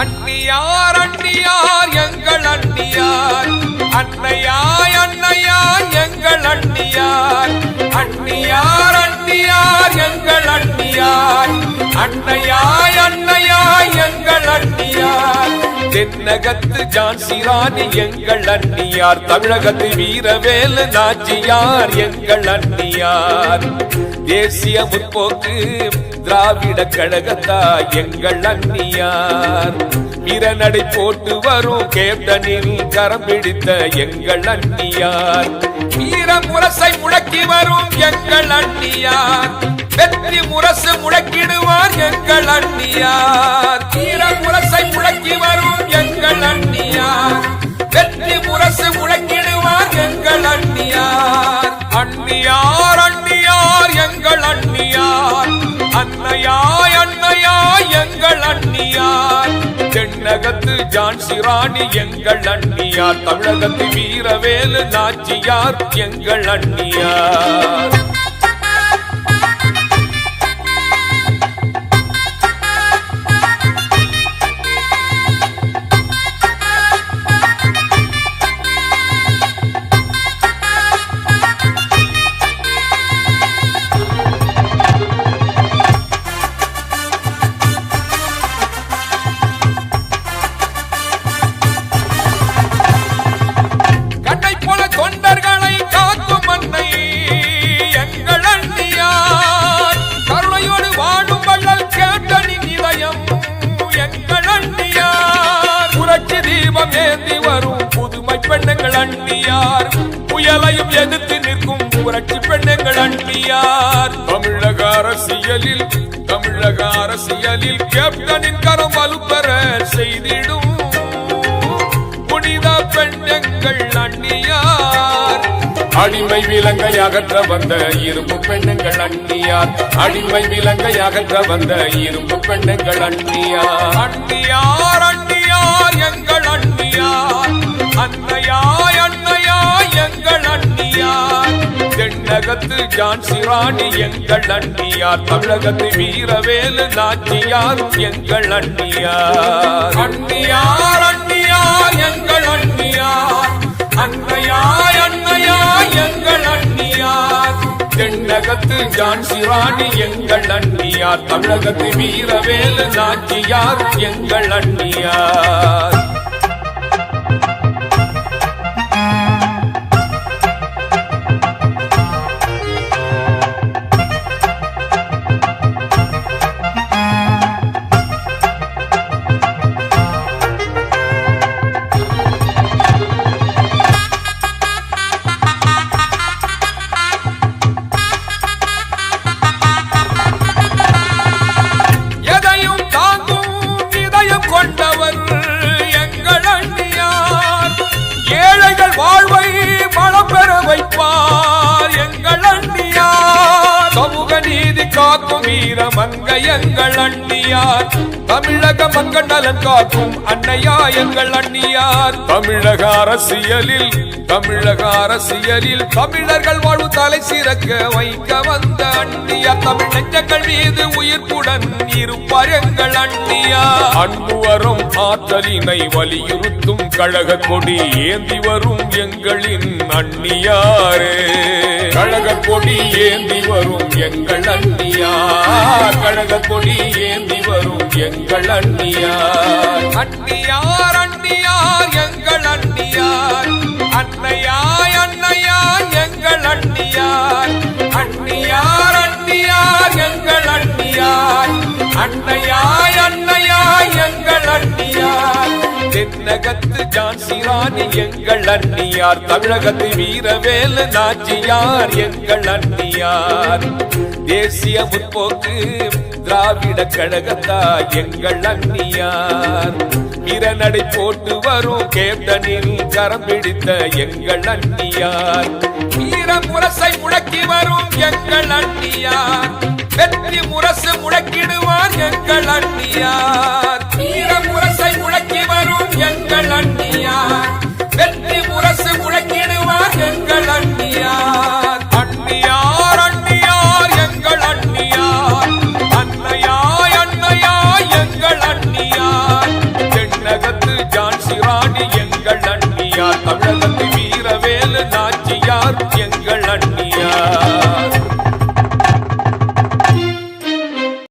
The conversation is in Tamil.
அன்னியார் அன்னியார் எங்கள் அன்னியார். அன்னையாய் அன்னையாய் எங்கள் அன்னியார். அன்னியார் அன்னியார் எங்கள் அன்னியார். அன்னையார் தென்னகத்து ஜான்சிராணி எங்கள் அண்ணியார் தமிழகத்து வீரவேலு நாச்சியார் எங்கள் அண்ணியார் தேசிய முற்போக்கு திராவிட கழகத்தா எங்கள் அண்ணியார் வீரநடை போட்டு வரும் கேப்டனில் கரம் பிடித்த எங்கள் அண்ணியார் வீர முரசை முடக்கி வரும் எங்கள் அண்ணியார் வெற்றி முரசு முடக்கிடுவார் எங்கள் அண்ணியார் வீர முரசை முடக்கி வரும் ஜான்சி எங்கள் அண்ணியார் தமிழகத்து வீரவேலு நாச்சியார் எங்கள் அண்ணியார் பெண்ணுங்கள் அண்ணியார் புயலையும் எதிர்த்து நிற்கும் புரட்சி பெண்ணுங்கள் அண்ணியார் தமிழக அரசியலில் தமிழக அரசியலில் கேப்டனின் கரம் வலுப்பெற செய்திடும். புனித பெண்ணங்கள் அந்நியார் அடிமை விலங்கை அகற்ற வந்த இரும்பு பெண்ணுங்கள் அந்நியார் அடிமை விலங்கை அகற்ற வந்த இரும்பு பெண்ணுங்கள் அந்நியார் அந்நியார் அந்நியார் தமிழகத்து ஜான்சி ராணி எங்கள் அந்நியார். தமிழகத்து வீரவேலு நாச்சியார் எங்கள் அந்நியார். அந்நியார் அந்நியார் எங்கள் அந்நியார் அன்னையாய் அன்னையாய் எங்கள் அந்நியார் தென்னகத்து ஜான்சி ராணி எங்கள் அந்நியார் தமிழகத்து வீரவேலு நாச்சியார் எங்கள் அந்நியார் இதயம் சமூக காக்கும் வீர மங்கையங்கள் அண்ணியார் தமிழக மக்கள் நலன் காக்கும் அன்னையா எங்கள் அண்ணியார் தமிழக அரசியலில் தமிழக அரசியலில் தமிழர்கள் வாழ்வு தலை சிறக்க வைக்க வந்த அண்ணியார் தமிழ் நெஞ்சங்கள் மீது உயிர்ப்புடன் இருப்பார் எங்கள் அண்ணியார் அன்பு வரும் ஆற்றலினை வலியுறுத்தும் கழக கொடி ஏந்தி வரும் எங்களின் அண்ணியாரே கழக கொடி ஏந்தி வரும் எங்கள் அண்ணியா கழக கொடி ஏந்தி வரும் எங்கள் அண்ணியா அண்ணியார் அண்ணியார் ஜான்சி ராணி எங்கள் அண்ணியார் தமிழகத்து வீரவேலு நாச்சியார் எங்கள் அண்ணியார் தேசிய முற்போக்கு திராவிட கழகத்தா எங்கள் அண்ணியார் பிறநடை போட்டு வரும் கேப்டனில் கரம் பிடித்த எங்கள் அண்ணியார் வீர முரசை முடக்கி வரும் எங்கள் அண்ணியார் வெற்றி முரசு முடக்கிடுவார் எங்கள் அண்ணியார் எங்கள் அண்ணியார் தமிழகத்து வீரவேலு நாச்சியார்.